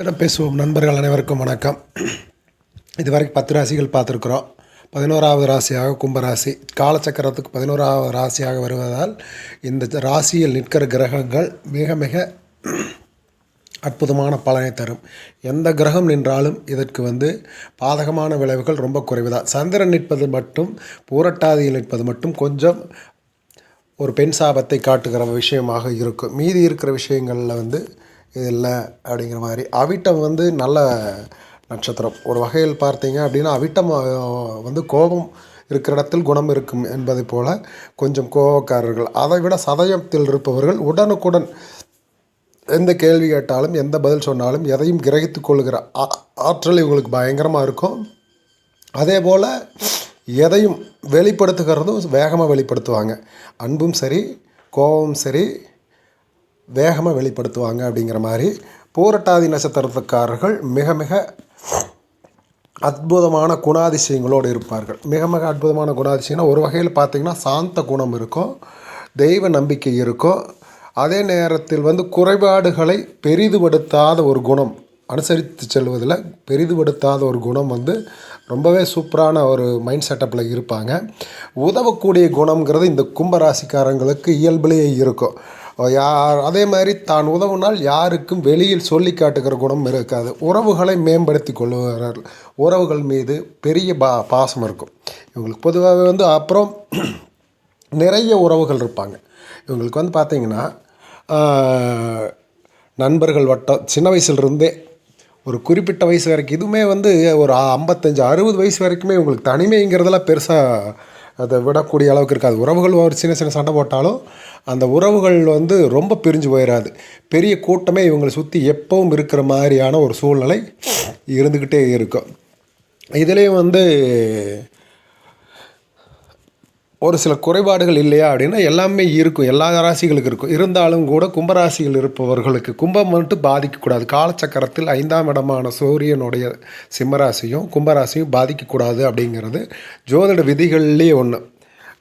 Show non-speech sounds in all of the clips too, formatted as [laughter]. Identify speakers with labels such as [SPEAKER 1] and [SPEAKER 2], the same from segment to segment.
[SPEAKER 1] இடம் பேசுவோம் நண்பர்கள் அனைவருக்கும் வணக்கம் இதுவரைக்கும் பத்து ராசிகள் பார்த்துருக்குறோம் பதினோராவது ராசியாக கும்பராசி காலச்சக்கரத்துக்கு பதினோராவது ராசியாக வருவதால் இந்த ராசியில் நிற்கிற கிரகங்கள் மிக மிக அற்புதமான பலனை தரும் எந்த கிரகம் நின்றாலும் இதற்கு வந்து பாதகமான விளைவுகள் ரொம்ப குறைவு தான் சந்திரன் நிற்பது மட்டும் பூரட்டாதியில் நிற்பது மட்டும் கொஞ்சம் ஒரு பெண் சாபத்தை காட்டுகிற விஷயமாக இருக்கும் மீதி இருக்கிற விஷயங்களில் வந்து இது இல்லை அப்படிங்கிற மாதிரி அவிட்டம் வந்து நல்ல நட்சத்திரம் ஒரு வகையில் பார்த்தீங்க அப்படின்னா அவிட்டம் வந்து கோபம் இருக்கிற இடத்தில் குணம் இருக்கும் என்பதை போல கொஞ்சம் கோபக்காரர்கள் அதை விட சதயத்தில் இருப்பவர்கள் உடனுக்குடன் எந்த கேள்வி கேட்டாலும் எந்த பதில் சொன்னாலும் எதையும் கிரகித்து கொள்கிற ஆற்றல் இவங்களுக்கு பயங்கரமாக இருக்கும் அதே போல் எதையும் வெளிப்படுத்துகிறதும் வேகமாக வெளிப்படுத்துவாங்க அன்பும் சரி கோபமும் சரி வேகமாக வெளிப்படுத்துவாங்க அப்படிங்கிற மாதிரி பூரட்டாதி நட்சத்திரத்துக்காரர்கள் மிக மிக அற்புதமான குணாதிசயங்களோடு இருப்பார்கள் மிக மிக அற்புதமான குணாதிசயம்னா ஒரு வகையில் பார்த்திங்கன்னா சாந்த குணம் இருக்கும் தெய்வ நம்பிக்கை இருக்கும் அதே நேரத்தில் வந்து குறைபாடுகளை பெரிதுபடுத்தாத ஒரு குணம் அனுசரித்து செல்வதில் பெரிதுபடுத்தாத ஒரு குணம் வந்து ரொம்பவே சூப்பரான ஒரு மைண்ட் செட்டப்பில் இருப்பாங்க உதவக்கூடிய குணங்கிறது இந்த கும்பராசிக்காரங்களுக்கு இயல்புலேயே இருக்கும் யார் அதே மாதிரி தான் உதவுனால் யாருக்கும் வெளியில் சொல்லி காட்டுகிற குணம் இருக்காது உறவுகளை மேம்படுத்தி கொள்வார்கள் உறவுகள் மீது பெரிய பா பாசம் இருக்கும் இவங்களுக்கு பொதுவாகவே வந்து அப்புறம் [clears throat] நிறைய உறவுகள் இருப்பாங்க இவங்களுக்கு வந்து பார்த்திங்கன்னா நண்பர்கள் வட்டம் சின்ன வயசுலேருந்தே ஒரு குறிப்பிட்ட வயசு வரைக்கும் இதுவுமே வந்து ஒரு ஐம்பத்தஞ்சு அறுபது வயசு வரைக்குமே உங்களுக்கு தனிமைங்கிறதெல்லாம் பெருசாக அதை விடக்கூடிய அளவுக்கு இருக்காது உறவுகள் ஒரு சின்ன சின்ன சண்டை போட்டாலும் அந்த உறவுகள் வந்து ரொம்ப பிரிஞ்சு போயிடாது பெரிய கூட்டமே இவங்களை சுற்றி எப்பவும் இருக்கிற மாதிரியான ஒரு சூழ்நிலை இருந்துக்கிட்டே இருக்கும் இதுலேயும் வந்து ஒரு சில குறைபாடுகள் இல்லையா அப்படின்னா எல்லாமே இருக்கும் எல்லா ராசிகளுக்கு இருக்கும் இருந்தாலும் கூட கும்பராசிகள் இருப்பவர்களுக்கு கும்பம் மட்டும் பாதிக்கக்கூடாது காலச்சக்கரத்தில் ஐந்தாம் இடமான சூரியனுடைய சிம்மராசியும் கும்பராசியும் பாதிக்கக்கூடாது அப்படிங்கிறது ஜோதிட விதிகள்லேயே ஒன்று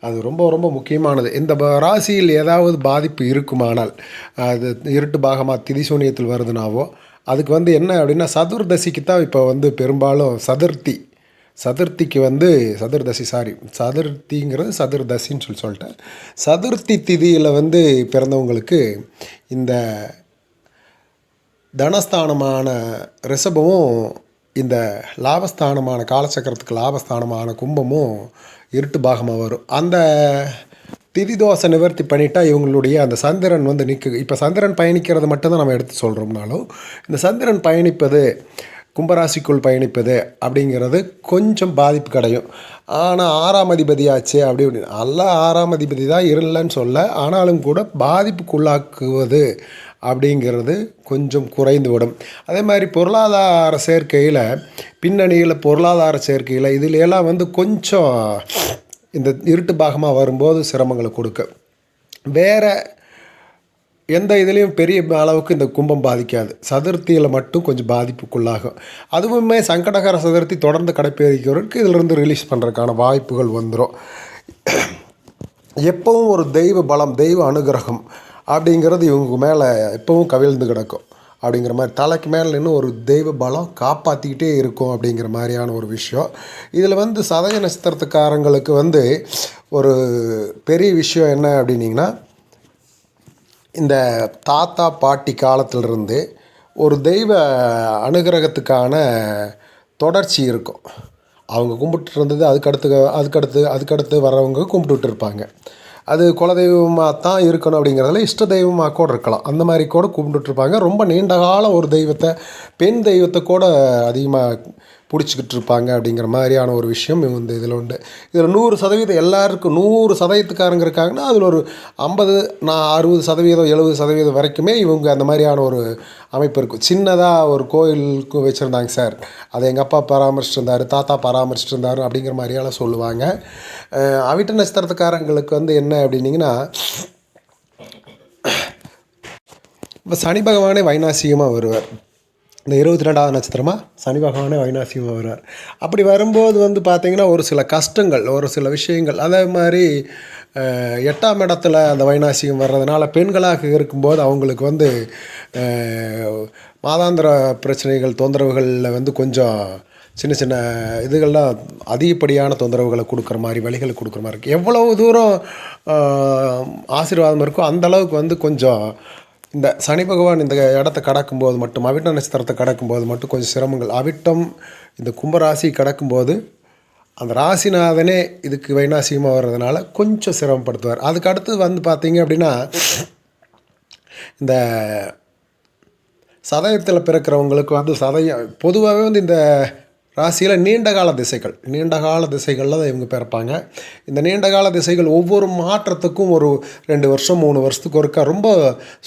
[SPEAKER 1] அது ரொம்ப ரொம்ப முக்கியமானது இந்த ராசியில் ஏதாவது பாதிப்பு இருக்குமானால் அது இருட்டு பாகமாக திதிசூனியத்தில் வருதுனாவோ அதுக்கு வந்து என்ன அப்படின்னா சதுர்தசிக்கு தான் இப்போ வந்து பெரும்பாலும் சதுர்த்தி சதுர்த்திக்கு வந்து சதுர்தசி சாரி சதுர்த்திங்கிறது சதுர்தசின்னு சொல்லி சொல்லிட்டேன் சதுர்த்தி திதியில் வந்து பிறந்தவங்களுக்கு இந்த தனஸ்தானமான ரிஷபமும் இந்த லாபஸ்தானமான காலச்சக்கரத்துக்கு லாபஸ்தானமான கும்பமும் இருட்டு பாகமாக வரும் அந்த திதி தோசை நிவர்த்தி பண்ணிட்டால் இவங்களுடைய அந்த சந்திரன் வந்து நிற்கு இப்போ சந்திரன் பயணிக்கிறது மட்டும்தான் நம்ம எடுத்து சொல்கிறோம்னாலும் இந்த சந்திரன் பயணிப்பது கும்பராசிக்குள் பயணிப்பது அப்படிங்கிறது கொஞ்சம் பாதிப்பு கிடையும் ஆனால் ஆறாம் அதிபதியாச்சு அப்படி அப்படின்னு நல்லா ஆறாம் அதிபதி தான் இருலன்னு சொல்ல ஆனாலும் கூட பாதிப்புக்குள்ளாக்குவது அப்படிங்கிறது கொஞ்சம் குறைந்துவிடும் அதே மாதிரி பொருளாதார சேர்க்கையில் பின்னணியில் பொருளாதார சேர்க்கையில் இதில் எல்லாம் வந்து கொஞ்சம் இந்த இருட்டு பாகமாக வரும்போது சிரமங்களை கொடுக்க வேறு எந்த இதுலேயும் பெரிய அளவுக்கு இந்த கும்பம் பாதிக்காது சதுர்த்தியில் மட்டும் கொஞ்சம் பாதிப்புக்குள்ளாகும் அதுவுமே சங்கடகர சதுர்த்தி தொடர்ந்து கடைப்பிடிக்கிறவருக்கு இதிலிருந்து ரிலீஸ் பண்ணுறதுக்கான வாய்ப்புகள் வந்துடும் எப்பவும் ஒரு தெய்வ பலம் தெய்வ அனுகிரகம் அப்படிங்கிறது இவங்க மேலே எப்பவும் கவிழ்ந்து கிடக்கும் அப்படிங்கிற மாதிரி தலைக்கு மேலே நின்று ஒரு தெய்வ பலம் காப்பாற்றிக்கிட்டே இருக்கும் அப்படிங்கிற மாதிரியான ஒரு விஷயம் இதில் வந்து சதய நட்சத்திரத்துக்காரங்களுக்கு வந்து ஒரு பெரிய விஷயம் என்ன அப்படின்னிங்கன்னா இந்த தாத்தா பாட்டி காலத்திலிருந்து ஒரு தெய்வ அனுகிரகத்துக்கான தொடர்ச்சி இருக்கும் அவங்க கும்பிட்டுட்டு இருந்தது அதுக்கடுத்து அதுக்கடுத்து அதுக்கடுத்து வர்றவங்க கும்பிட்டுட்டு இருப்பாங்க அது குலதெய்வமாக தான் இருக்கணும் அப்படிங்கிறதுல இஷ்ட தெய்வமாக கூட இருக்கலாம் அந்த மாதிரி கூட கும்பிட்டுட்ருப்பாங்க ரொம்ப நீண்ட காலம் ஒரு தெய்வத்தை பெண் தெய்வத்தை கூட அதிகமாக பிடிச்சிக்கிட்டு இருப்பாங்க அப்படிங்கிற மாதிரியான ஒரு விஷயம் இந்த இதில் உண்டு இதில் நூறு சதவீதம் எல்லாருக்கும் நூறு சதவீதத்துக்காரங்க இருக்காங்கன்னா அதில் ஒரு ஐம்பது நான் அறுபது சதவீதம் எழுபது சதவீதம் வரைக்குமே இவங்க அந்த மாதிரியான ஒரு அமைப்பு இருக்கும் சின்னதாக ஒரு கோயிலுக்கு வச்சுருந்தாங்க சார் அதை எங்கள் அப்பா பராமரிச்சிருந்தார் தாத்தா பராமரிச்சிருந்தார் அப்படிங்கிற மாதிரியெல்லாம் சொல்லுவாங்க அவிட்ட நட்சத்திரத்துக்காரங்களுக்கு வந்து என்ன அப்படின்னிங்கன்னா இப்போ சனி பகவானே வைநாசிகமாக வருவார் இந்த இருபத்தி ரெண்டாவது நட்சத்திரமாக சனி பகவானே வைநாசியமாக வருவார் அப்படி வரும்போது வந்து பார்த்திங்கன்னா ஒரு சில கஷ்டங்கள் ஒரு சில விஷயங்கள் அதே மாதிரி எட்டாம் இடத்துல அந்த வைநாசியம் வர்றதுனால பெண்களாக இருக்கும்போது அவங்களுக்கு வந்து மாதாந்திர பிரச்சனைகள் தொந்தரவுகளில் வந்து கொஞ்சம் சின்ன சின்ன இதுகள்லாம் அதிகப்படியான தொந்தரவுகளை கொடுக்குற மாதிரி வழிகளை கொடுக்குற மாதிரி இருக்குது எவ்வளவு தூரம் ஆசீர்வாதம் இருக்கோ அந்தளவுக்கு வந்து கொஞ்சம் இந்த சனி பகவான் இந்த இடத்த கடக்கும்போது மட்டும் அவிட்ட நட்சத்திரத்தை கடக்கும்போது மட்டும் கொஞ்சம் சிரமங்கள் அவிட்டம் இந்த கும்பராசி கடக்கும்போது அந்த ராசிநாதனே இதுக்கு வைநாசியமாக வர்றதுனால கொஞ்சம் சிரமப்படுத்துவார் அதுக்கு அடுத்து வந்து பார்த்தீங்க அப்படின்னா இந்த சதயத்தில் பிறக்கிறவங்களுக்கு வந்து சதயம் பொதுவாகவே வந்து இந்த ராசியில் நீண்டகால திசைகள் நீண்டகால திசைகளில் தான் இவங்க பிறப்பாங்க இந்த நீண்டகால திசைகள் ஒவ்வொரு மாற்றத்துக்கும் ஒரு ரெண்டு வருஷம் மூணு வருஷத்துக்கு ஒருக்கா ரொம்ப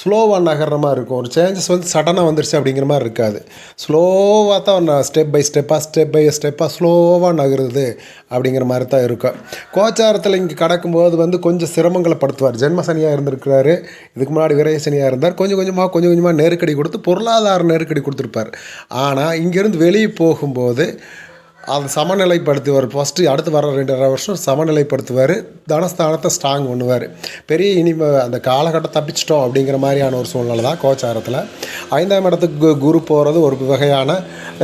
[SPEAKER 1] ஸ்லோவாக நகர்ற மாதிரி இருக்கும் ஒரு சேஞ்சஸ் வந்து சடனாக வந்துருச்சு அப்படிங்கிற மாதிரி இருக்காது ஸ்லோவாக தான் ஸ்டெப் பை ஸ்டெப்பாக ஸ்டெப் பை ஸ்டெப்பாக ஸ்லோவாக நகருது அப்படிங்கிற மாதிரி தான் இருக்கும் கோச்சாரத்தில் இங்கே கடக்கும்போது வந்து கொஞ்சம் சிரமங்களை படுத்துவார் ஜென்ம சனியாக இருந்திருக்கிறாரு இதுக்கு முன்னாடி விரயசனியாக சனியாக இருந்தார் கொஞ்சம் கொஞ்சமாக கொஞ்சம் கொஞ்சமாக நெருக்கடி கொடுத்து பொருளாதார நெருக்கடி கொடுத்துருப்பார் ஆனால் இங்கேருந்து வெளியே போகும்போது அதை சமநிலைப்படுத்துவார் ஃபஸ்ட்டு அடுத்து வர ரெண்டரை வருஷம் சமநிலைப்படுத்துவார் தனஸ்தானத்தை ஸ்ட்ராங் பண்ணுவார் பெரிய இனிமே அந்த காலகட்டம் தப்பிச்சிட்டோம் அப்படிங்கிற மாதிரியான ஒரு சூழ்நிலை தான் கோச்சாரத்தில் ஐந்தாம் இடத்துக்கு குரு போகிறது ஒரு வகையான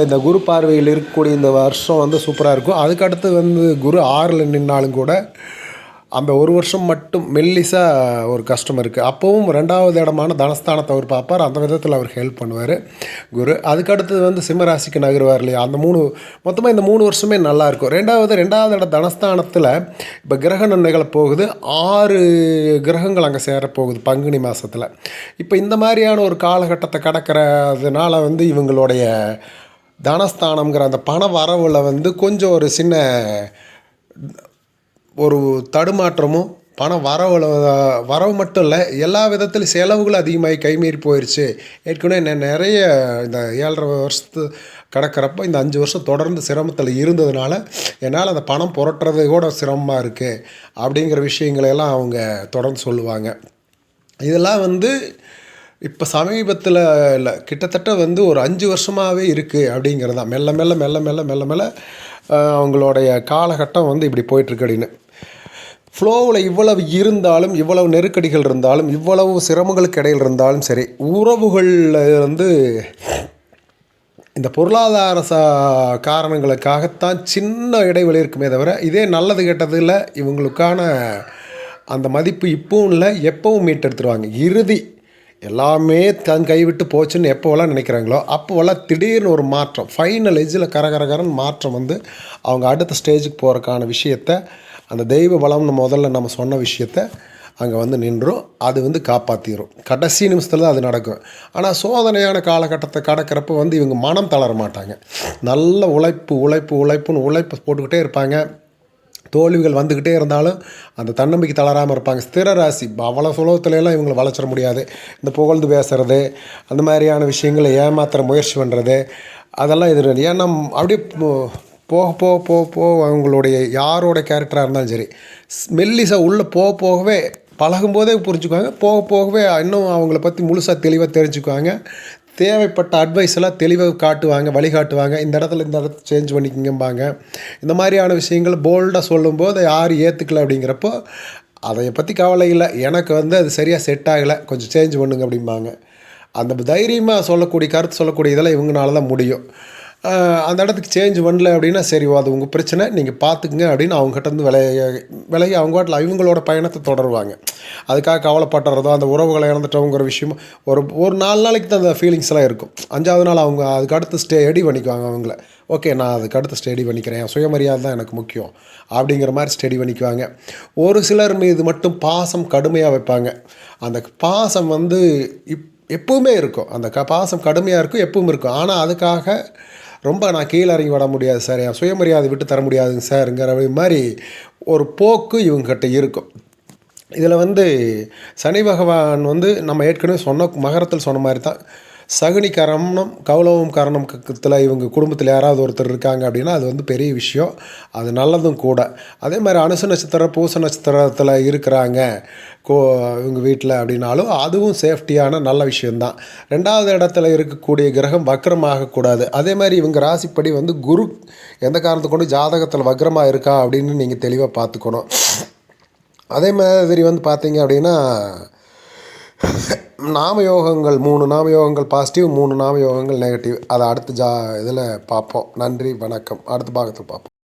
[SPEAKER 1] இந்த குரு பார்வையில் இருக்கக்கூடிய இந்த வருஷம் வந்து சூப்பராக இருக்கும் அதுக்கடுத்து வந்து குரு ஆறில் நின்னாலும் கூட அந்த ஒரு வருஷம் மட்டும் மெல்லிசாக ஒரு கஷ்டம் இருக்குது அப்போவும் ரெண்டாவது இடமான தனஸ்தானத்தை அவர் பார்ப்பார் அந்த விதத்தில் அவர் ஹெல்ப் பண்ணுவார் குரு அதுக்கடுத்தது வந்து சிம்மராசிக்கு நகருவார் இல்லையா அந்த மூணு மொத்தமாக இந்த மூணு வருஷமே நல்லாயிருக்கும் ரெண்டாவது ரெண்டாவது இடம் தனஸ்தானத்தில் இப்போ கிரக கிரகணம் போகுது ஆறு கிரகங்கள் அங்கே சேரப்போகுது பங்குனி மாதத்தில் இப்போ இந்த மாதிரியான ஒரு காலகட்டத்தை கடக்கிறதுனால வந்து இவங்களுடைய தனஸ்தானங்கிற அந்த பண வரவில் வந்து கொஞ்சம் ஒரு சின்ன ஒரு தடுமாற்றமும் பணம் வரவு வரவு மட்டும் இல்லை எல்லா விதத்திலும் செலவுகளும் அதிகமாகி கைமீறி போயிடுச்சு ஏற்கனவே நான் நிறைய இந்த ஏழரை வருஷத்து கிடக்கிறப்ப இந்த அஞ்சு வருஷம் தொடர்ந்து சிரமத்தில் இருந்ததுனால என்னால் அந்த பணம் புரட்டுறது கூட சிரமமாக இருக்குது அப்படிங்கிற விஷயங்களையெல்லாம் அவங்க தொடர்ந்து சொல்லுவாங்க இதெல்லாம் வந்து இப்போ சமீபத்தில் இல்லை கிட்டத்தட்ட வந்து ஒரு அஞ்சு வருஷமாகவே இருக்குது அப்படிங்கிறதான் மெல்ல மெல்ல மெல்ல மெல்ல மெல்ல மெல்ல அவங்களுடைய காலகட்டம் வந்து இப்படி போயிட்டுருக்கு அப்படின்னு ஃப்ளோவில் இவ்வளவு இருந்தாலும் இவ்வளவு நெருக்கடிகள் இருந்தாலும் இவ்வளவு சிரமங்களுக்கு இடையில் இருந்தாலும் சரி உறவுகளில் வந்து இந்த பொருளாதார சா காரணங்களுக்காகத்தான் சின்ன இடைவெளி இருக்குமே தவிர இதே நல்லது கெட்டதில் இவங்களுக்கான அந்த மதிப்பு இப்பவும் இல்லை எப்பவும் மீட்டெடுத்துருவாங்க இறுதி எல்லாமே தன் கைவிட்டு போச்சுன்னு எப்போவெல்லாம் நினைக்கிறாங்களோ அப்போவெல்லாம் திடீர்னு ஒரு மாற்றம் ஃபைனல் எஜ்ஜில் கரகரகரன் மாற்றம் வந்து அவங்க அடுத்த ஸ்டேஜுக்கு போகிறக்கான விஷயத்த அந்த தெய்வ பலம்னு முதல்ல நம்ம சொன்ன விஷயத்த அங்கே வந்து நின்றும் அது வந்து காப்பாற்றிடும் கடைசி நிமிஷத்தில் தான் அது நடக்கும் ஆனால் சோதனையான காலகட்டத்தை கடக்கிறப்ப வந்து இவங்க மனம் தளர மாட்டாங்க நல்ல உழைப்பு உழைப்பு உழைப்புன்னு உழைப்பு போட்டுக்கிட்டே இருப்பாங்க தோல்விகள் வந்துக்கிட்டே இருந்தாலும் அந்த தன்னம்பிக்கை தளராமல் இருப்பாங்க ஸ்திர ராசி அவ்வளோ சுலபத்துலலாம் இவங்களை வளர்ச்சிட முடியாது இந்த புகழ்ந்து பேசுகிறது அந்த மாதிரியான விஷயங்களை ஏமாத்துகிற முயற்சி பண்ணுறது அதெல்லாம் இது ஏன்னா அப்படியே போக போக போக போக அவங்களுடைய யாரோட கேரக்டராக இருந்தாலும் சரி மெல்லிசாக உள்ளே போக போகவே பழகும்போதே புரிஞ்சுக்குவாங்க போக போகவே இன்னும் அவங்கள பற்றி முழுசாக தெளிவாக தெரிஞ்சுக்குவாங்க தேவைப்பட்ட அட்வைஸ் எல்லாம் தெளிவாக காட்டுவாங்க வழிகாட்டுவாங்க இந்த இடத்துல இந்த இடத்துல சேஞ்ச் பண்ணிக்கிங்கம்பாங்க இந்த மாதிரியான விஷயங்கள் போல்டாக சொல்லும்போது யார் ஏற்றுக்கல அப்படிங்கிறப்போ அதை பற்றி கவலை இல்லை எனக்கு வந்து அது சரியாக செட் ஆகலை கொஞ்சம் சேஞ்ச் பண்ணுங்க அப்படிம்பாங்க அந்த தைரியமாக சொல்லக்கூடிய கருத்து சொல்லக்கூடிய இதெல்லாம் இவங்களால தான் முடியும் அந்த இடத்துக்கு சேஞ்ச் பண்ணல அப்படின்னா சரி அது உங்கள் பிரச்சனை நீங்கள் பார்த்துக்குங்க அப்படின்னு அவங்ககிட்டருந்து விலைய விலையை அவங்க வாட்டில் இவங்களோட பயணத்தை தொடருவாங்க அதுக்காக கவலைப்பட்டுறதோ அந்த உறவுகளை இழந்துட்டோங்கிற விஷயம் ஒரு ஒரு நாலு நாளைக்கு தான் அந்த ஃபீலிங்ஸ்லாம் இருக்கும் அஞ்சாவது நாள் அவங்க அதுக்கு அடுத்து ஸ்டே ரெடி பண்ணிக்குவாங்க அவங்கள ஓகே நான் அதுக்கு அடுத்து ஸ்டடி பண்ணிக்கிறேன் சுயமரியாதை தான் எனக்கு முக்கியம் அப்படிங்கிற மாதிரி ஸ்டடி பண்ணிக்குவாங்க ஒரு சிலர் மீது மட்டும் பாசம் கடுமையாக வைப்பாங்க அந்த பாசம் வந்து இப் எப்பவுமே இருக்கும் அந்த க பாசம் கடுமையாக இருக்கும் எப்பவும் இருக்கும் ஆனால் அதுக்காக ரொம்ப நான் கீழே இறங்கி வர முடியாது சார் என் சுயமரியாதை விட்டு தர முடியாதுங்க சார்ங்கிற மாதிரி ஒரு போக்கு இவங்ககிட்ட இருக்கும் இதில் வந்து சனி பகவான் வந்து நம்ம ஏற்கனவே சொன்ன மகரத்தில் சொன்ன மாதிரி தான் சகுனி கரணம் கௌலவம் கரணம் கத்தில் இவங்க குடும்பத்தில் யாராவது ஒருத்தர் இருக்காங்க அப்படின்னா அது வந்து பெரிய விஷயம் அது நல்லதும் கூட அதே மாதிரி அனுச நட்சத்திரம் பூச நட்சத்திரத்தில் இருக்கிறாங்க கோ இவங்க வீட்டில் அப்படின்னாலும் அதுவும் சேஃப்டியான நல்ல விஷயந்தான் ரெண்டாவது இடத்துல இருக்கக்கூடிய கிரகம் வக்கரமாகக்கூடாது அதே மாதிரி இவங்க ராசிப்படி வந்து குரு எந்த காரணத்தை கொண்டு ஜாதகத்தில் வக்கரமாக இருக்கா அப்படின்னு நீங்கள் தெளிவாக பார்த்துக்கணும் அதே மாதிரி வந்து பார்த்தீங்க அப்படின்னா நாமயோகங்கள் மூணு நாமயோகங்கள் பாசிட்டிவ் மூணு நாமயோகங்கள் நெகட்டிவ் அதை அடுத்த ஜா இதில் பார்ப்போம் நன்றி வணக்கம் அடுத்த பாகத்தில் பார்ப்போம்